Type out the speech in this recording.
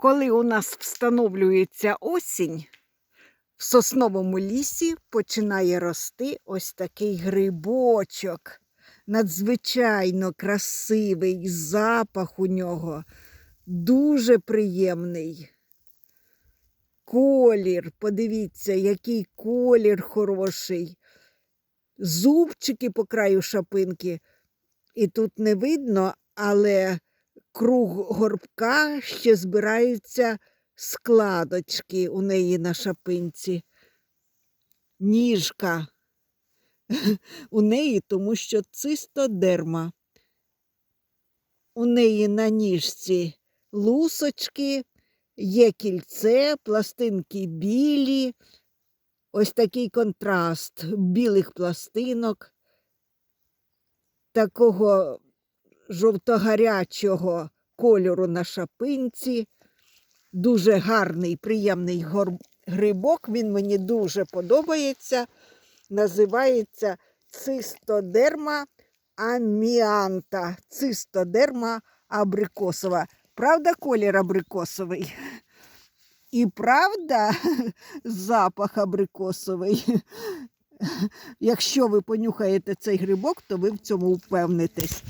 Коли у нас встановлюється осінь, в сосновому лісі починає рости ось такий грибочок. Надзвичайно красивий запах у нього, дуже приємний. Колір, подивіться, який колір хороший. Зубчики по краю шапинки. І тут не видно, але круг горбка ще збираються складочки у неї на шапинці. Ніжка у неї, тому що цистодерма. У неї на ніжці лусочки, є кільце, пластинки білі. Ось такий контраст білих пластинок, такого жовтогарячого кольору на шапинці. Дуже гарний, приємний грибок. Він мені дуже подобається. Називається цистодерма аміанта. Цистодерма абрикосова. Правда, колір абрикосовий? І правда, запах абрикосовий. Якщо ви понюхаєте цей грибок, то ви в цьому впевнитесь.